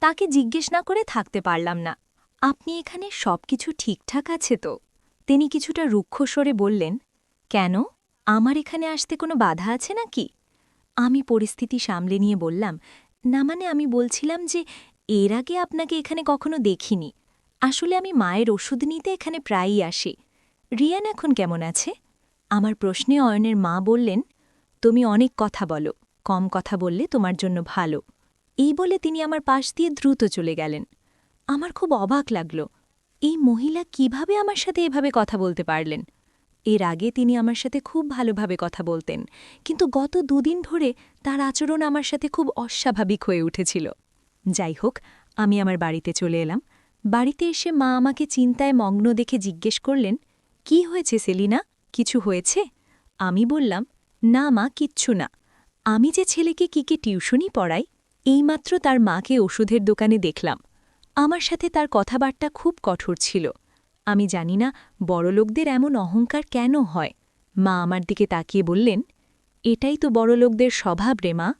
তাকে জিজ্ঞেস না করে থাকতে পারলাম না। আপনি এখানে সব কিছু ঠিকঠাক আছে তো? তিনি কিছুটা রুক্ষ স্বরে বললেন, কেন? আমার এখানে আসতে কোনো বাধা আছে নাকি? আমি পরিস্থিতি সামলে নিয়ে বললাম, না মানে আমি বলছিলাম যে এর আগে আপনাকে এখানে কখনো দেখিনি। আসলে আমি মায়ের ওষুধ নিতে এখানে প্রায়ই আসি। রিয়ান এখন কেমন আছে? আমার প্রশ্নে অয়নের মা বললেন, তুমি অনেক কথা বলো। কম কথা বললে তোমার জন্য ভালো। এই বলে তিনি আমার পাশ দিয়ে দ্রুত চলে গেলেন। আমার খুব অবাক লাগল, এই মহিলা কীভাবে আমার সাথে এভাবে কথা বলতে পারলেন? এর আগে তিনি আমার সাথে খুব ভালোভাবে কথা বলতেন, কিন্তু গত দুদিন ধরে তার আচরণ আমার সাথে খুব অস্বাভাবিক হয়ে উঠেছিল। যাই হোক, আমি আমার বাড়িতে চলে এলাম। বাড়িতে এসে মা আমাকে চিন্তায় মগ্ন দেখে জিজ্ঞেস করলেন, কি হয়েছে সেলিনা? কিছু হয়েছে? আমি বললাম, না মা, কিচ্ছু না। আমি যে ছেলেকে কিকে টিউশনই পড়াই এইমাত্র তার মাকে ওষুধের দোকানে দেখলাম। আমার সাথে তার কথাবার্তা খুব কঠোর ছিল। আমি জানি না বড়লোকদের এমন অহংকার কেন হয়। মা আমার দিকে তাকিয়ে বললেন, এটাই তো বড়লোকদের স্বভাব রে মা।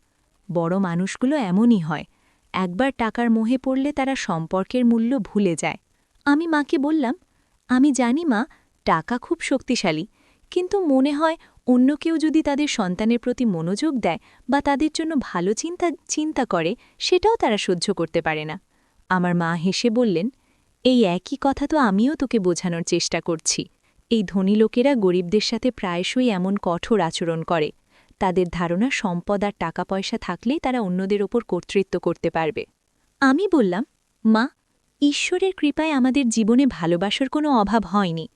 বড় মানুষগুলো এমনই হয়। একবার টাকার মোহে পড়লে তারা সম্পর্কের মূল্য ভুলে যায়। আমি মাকে বললাম, আমি জানি মা, টাকা খুব শক্তিশালী। কিন্তু মনে হয় অন্য কেউ যদি তাদের সন্তানের প্রতি মনোযোগ দেয় বা তাদের জন্য ভালো চিন্তা চিন্তা করে, সেটাও তারা সহ্য করতে পারে না। আমার মা হেসে বললেন, এই একই কথা তো আমিও তোকে বোঝানোর চেষ্টা করছি। এই ধনী লোকেরা গরিবদের সাথে প্রায়শই এমন কঠোর আচরণ করে। তাদের ধারণা সম্পদ আর টাকা পয়সা থাকলেই তারা অন্যদের ওপর কর্তৃত্ব করতে পারবে। আমি বললাম, মা, ঈশ্বরের কৃপায় আমাদের জীবনে ভালোবাসার কোনো অভাব হয়নি।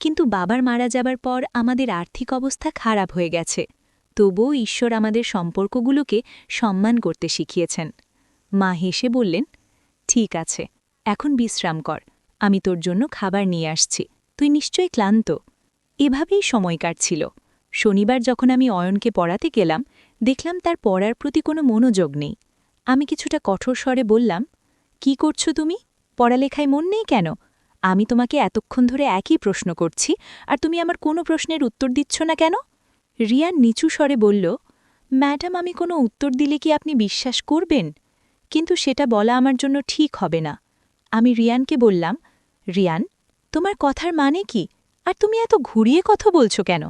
কিন্তু বাবার মারা যাবার পর আমাদের আর্থিক অবস্থা খারাপ হয়ে গেছে। তবুও ঈশ্বর আমাদের সম্পর্কগুলোকে সম্মান করতে শিখিয়েছেন। মা হেসে বললেন, ঠিক আছে, এখন বিশ্রাম কর, আমি তোর জন্য খাবার নিয়ে আসছি, তুই নিশ্চয়ই ক্লান্ত। এভাবেই সময় কাটছিল। শনিবার যখন আমি অয়নকে পড়াতে গেলাম, দেখলাম তার পড়ার প্রতি কোনো মনোযোগ নেই। আমি কিছুটা কঠোর স্বরে বললাম, কি করছ তুমি? পড়ালেখায় মন নেই কেন? আমি তোমাকে এতক্ষণ ধরে একই প্রশ্ন করছি, আর তুমি আমার কোনো প্রশ্নের উত্তর দিচ্ছ না কেন? রিয়ান নিচু স্বরে বলল, ম্যাডাম, আমি কোনো উত্তর দিলে কি আপনি বিশ্বাস করবেন? কিন্তু সেটা বলা আমার জন্য ঠিক হবে না। আমি রিয়ানকে বললাম, রিয়ান, তোমার কথার মানে কি? আর তুমি এত ঘুরিয়ে কথা বলছো কেন?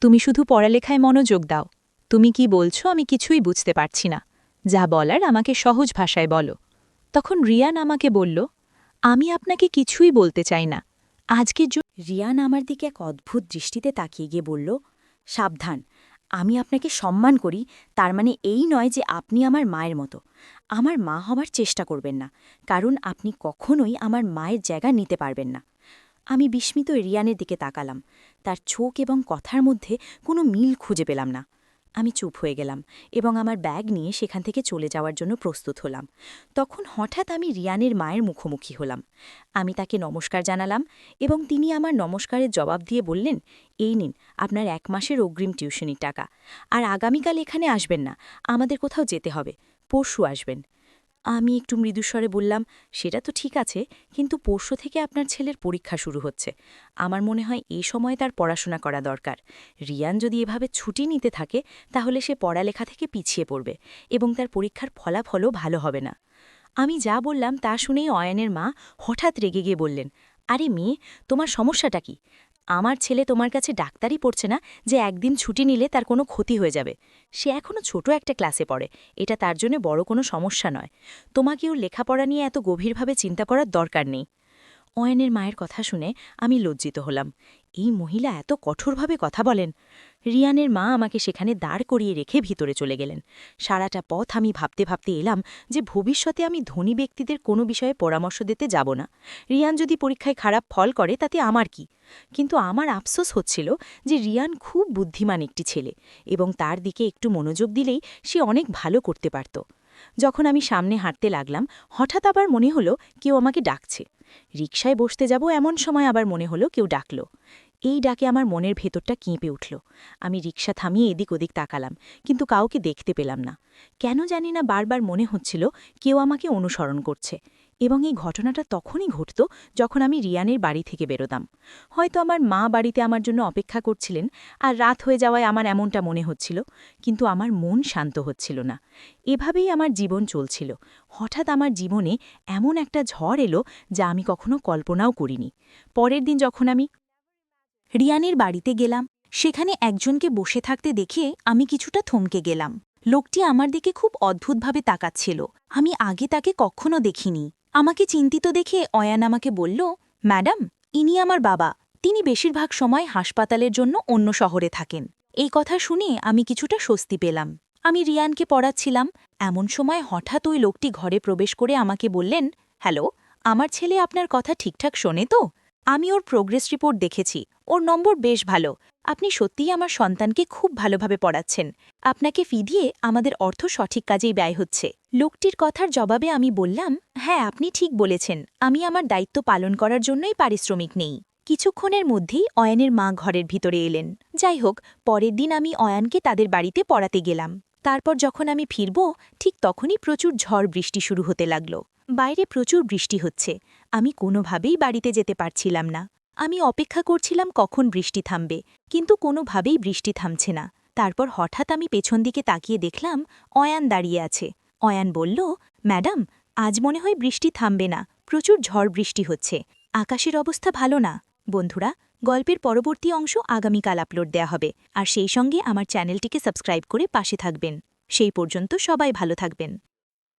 তুমি শুধু পড়ালেখায় মনোযোগ দাও। তুমি কি বলছো আমি কিছুই বুঝতে পারছি না। যা বলার আমাকে সহজ ভাষায় বলো। তখন রিয়ান আমাকে বলল আমি আপনাকে কিছুই বলতে চাই না। আজকের জন্য রিয়ান আমার দিকে এক অদ্ভুত দৃষ্টিতে তাকিয়ে গিয়ে বলল, সাবধান, আমি আপনাকে সম্মান করি, তার মানে এই নয় যে আপনি আমার মায়ের মতো। আমার মা হবার চেষ্টা করবেন না, কারণ আপনি কখনোই আমার মায়ের জায়গা নিতে পারবেন না আমি বিস্মিত রিয়ানের দিকে তাকালাম। তার চোখ এবং কথার মধ্যে কোনো মিল খুঁজে পেলাম না। আমি চুপ হয়ে গেলাম এবং আমার ব্যাগ নিয়ে সেখান থেকে চলে যাওয়ার জন্য প্রস্তুত হলাম। তখন হঠাৎ আমি রিয়ানের মায়ের মুখোমুখি হলাম। আমি তাকে নমস্কার জানালাম এবং তিনি আমার নমস্কারের জবাব দিয়ে বললেন, এই নিন, আপনার এক মাসের অগ্রিম টিউশনির টাকা। আর আগামীকাল এখানে আসবেন না, আমাদের কোথাও যেতে হবে। পরশু আসবেন। আমি একটু মৃদুস্বরে বললাম, সেটা তো ঠিক আছে, কিন্তু পরশু থেকে আপনার ছেলের পরীক্ষা শুরু হচ্ছে। আমার মনে হয় এই সময় তার পড়াশোনা করা দরকার। রিয়ান যদি এভাবে ছুটি নিতে থাকে, তাহলে সে পড়ালেখা থেকে পিছিয়ে পড়বে এবং তার পরীক্ষার ফলাফলও ভালো হবে না। আমি যা বললাম তা শুনেই অয়নের মা হঠাৎ রেগে গিয়ে বললেন, আরে মেয়ে, তোমার সমস্যাটা কি? আমার ছেলে তোমার কাছে ডাক্তারই পড়ছে না যে একদিন ছুটি নিলে তার কোনো ক্ষতি হয়ে যাবে। সে এখনও ছোট একটা ক্লাসে পড়ে। এটা তার জন্য বড় কোনো সমস্যা নয়। তোমাকেও লেখাপড়া নিয়ে এত গভীরভাবে চিন্তা করার দরকার নেই। অয়নের মায়ের কথা শুনে আমি লজ্জিত হলাম। এই মহিলা এত কঠোরভাবে কথা বলেন। রিয়ানের মা আমাকে সেখানে দাঁড় করিয়ে রেখে ভিতরে চলে গেলেন। সারাটা পথ আমি ভাবতে ভাবতে এলাম যে ভবিষ্যতে আমি ধনী ব্যক্তিদের কোনো বিষয়ে পরামর্শ দিতে যাব না। রিয়ান যদি পরীক্ষায় খারাপ ফল করে, তাতে আমার কি? কিন্তু আমার আফসোস হচ্ছিল যে রিয়ান খুব বুদ্ধিমান একটি ছেলে এবং তার দিকে একটু মনোযোগ দিলেই সে অনেক ভালো করতে পারত। যখন আমি সামনে হাঁটতে লাগলাম, হঠাৎ আবার মনে হলো কেউ আমাকে ডাকছে। রিকশায় বসতে যাব এমন সময় আবার মনে হলো কেউ ডাকল। এই ডাকে আমার মনের ভেতরটা কেঁপে উঠল। আমি রিকশা থামিয়ে এদিক ওদিক তাকালাম, কিন্তু কাউকে দেখতে পেলাম না। কেন জানি না বারবার মনে হচ্ছিল কেউ আমাকে অনুসরণ করছে। এবং এই ঘটনাটা তখনই ঘটত যখন আমি রিয়ানের বাড়ি থেকে বেরোতাম। হয়তো আমার মা বাড়িতে আমার জন্য অপেক্ষা করছিলেন আর রাত হয়ে যাওয়ায় আমার এমনটা মনে হচ্ছিল, কিন্তু আমার মন শান্ত হচ্ছিল না। এভাবেই আমার জীবন চলছিল। হঠাৎ আমার জীবনে এমন একটা ঝড় এলো যা আমি কখনো কল্পনাও করিনি। পরের দিন যখন আমি রিয়ানের বাড়িতে গেলাম, সেখানে একজনকে বসে থাকতে দেখে আমি কিছুটা থমকে গেলাম। লোকটি আমার দিকে খুব অদ্ভুতভাবে তাকাচ্ছিল। আমি আগে তাকে কখনো দেখিনি। আমাকে চিন্তিত দেখে অয়ান আমাকে বলল, ম্যাডাম, ইনি আমার বাবা। তিনি বেশিরভাগ সময় হাসপাতালের জন্য অন্য শহরে থাকেন। এই কথা শুনে আমি কিছুটা স্বস্তি পেলাম। আমি রিয়ানকে পড়াচ্ছিলাম। এমন সময় হঠাৎ ওই লোকটি ঘরে প্রবেশ করে আমাকে বললেন, হ্যালো, আমার ছেলে আপনার কথা ঠিকঠাক শোনে তো? আমি ওর প্রোগ্রেস রিপোর্ট দেখেছি। ওর নম্বর বেশ ভালো। আপনি সত্যিই আমার সন্তানকে খুব ভালোভাবে পড়াচ্ছেন। আপনাকে ফি দিয়ে আমাদের অর্থ সঠিক কাজেই ব্যয় হচ্ছে। লোকটির কথার জবাবে আমি বললাম হ্যাঁ আপনি ঠিক বলেছেন। আমি আমার দায়িত্ব পালন করার জন্যই পারিশ্রমিক নেই। কিছুক্ষণের মধ্যেই অয়ানের মা ঘরের ভিতরে এলেন। যাই হোক, পরের দিন আমি অয়ানকে তাদের বাড়িতে পড়াতে গেলাম। তারপর যখন আমি ফিরব, ঠিক তখনই প্রচুর ঝড় বৃষ্টি শুরু হতে লাগল। বাইরে প্রচুর বৃষ্টি হচ্ছে। আমি কোনোভাবেই বাড়িতে যেতে পারছিলাম না। আমি অপেক্ষা করছিলাম কখন বৃষ্টি থামবে, কিন্তু কোনোভাবেই বৃষ্টি থামছে না। তারপর হঠাৎ আমি পেছন দিকে তাকিয়ে দেখলাম অয়ান দাঁড়িয়ে আছে। অয়ান বলল, ম্যাডাম, আজ মনে হয় বৃষ্টি থামবে না, প্রচুর ঝড় বৃষ্টি হচ্ছে। আকাশের অবস্থা ভালো না। বন্ধুরা, গল্পের পরবর্তী অংশ আগামীকাল আপলোড দেয়া হবে। আর সেই সঙ্গে আমার চ্যানেলটিকে সাবস্ক্রাইব করে পাশে থাকবেন। সেই পর্যন্ত সবাই ভালো থাকবেন।